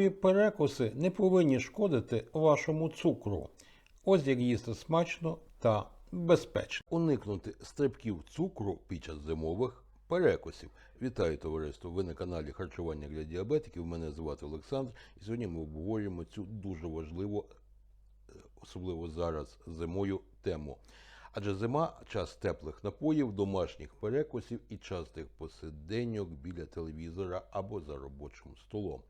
Зимові перекуси не повинні шкодити вашому цукру. Ось як їсти смачно та безпечно. Уникнути стрибків цукру під час зимових перекусів. Вітаю товариство! Ви на каналі Харчування для діабетиків. Мене звати Олександр, і сьогодні ми обговорюємо цю дуже важливу, е, особливо зараз зимою, тему. Адже зима час теплих напоїв, домашніх перекусів і частих посиденьок біля телевізора або за робочим столом.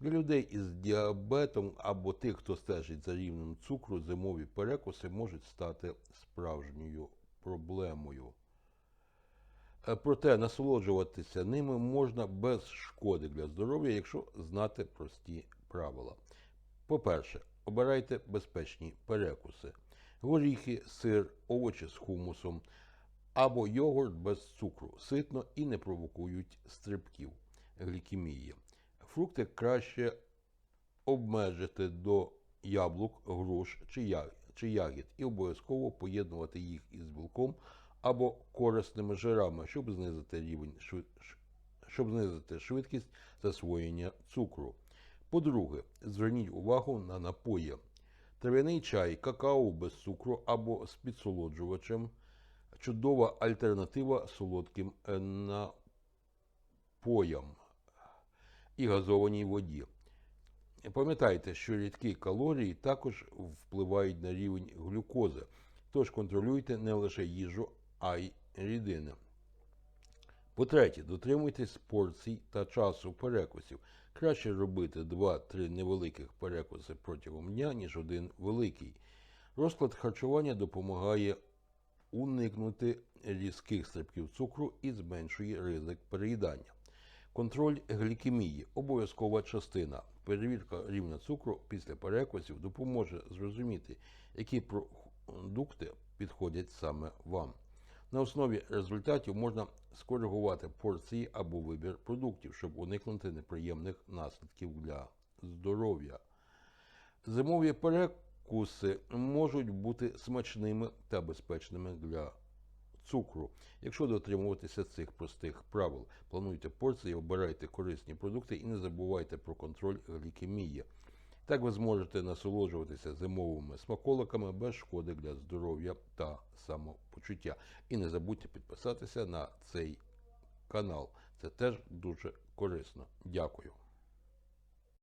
Для людей із діабетом або тих, хто стежить за рівнем цукру, зимові перекуси можуть стати справжньою проблемою. Е, Проте насолоджуватися ними можна без шкоди для здоров'я, якщо знати прості правила. По-перше, обирайте безпечні перекуси: горіхи, сир, овочі з хумусом або йогурт без цукру, ситно і не провокують стрибків глікемії. Фрукти краще обмежити до яблук, груш чи ягід і обов'язково поєднувати їх із білком або корисними жирами, щоб знизити рівень щоб знизити швидкість засвоєння цукру. По-друге, зверніть увагу на напої. Трав'яний чай, какао без цукру або з підсолоджувачем чудова альтернатива солодким е, напоям і газованій воді. Пам'ятайте, що рідкі калорії також впливають на рівень глюкози, тож контролюйте не лише їжу, а й рідини. По-третє, дотримуйтесь порцій та часу перекусів. Краще робити 2-3 невеликих перекуси протягом дня, ніж один великий. Розклад харчування допомагає уникнути різких стрибків цукру і зменшує ризик переїдання. Контроль глікемії обов'язкова частина. Перевірка рівня цукру після перекусів допоможе зрозуміти, які продукти підходять саме вам. На основі результатів можна скоригувати порції або вибір продуктів, щоб уникнути неприємних наслідків для здоров'я. Зимові перекуси можуть бути смачними та безпечними для цукру. Якщо дотримуватися цих простих правил, плануйте порції, обирайте корисні продукти і не забувайте про контроль глікемії. Так ви зможете насолоджуватися зимовими смаколиками без шкоди для здоров'я та самопочуття. І не забудьте підписатися на цей канал. Це теж дуже корисно. Дякую.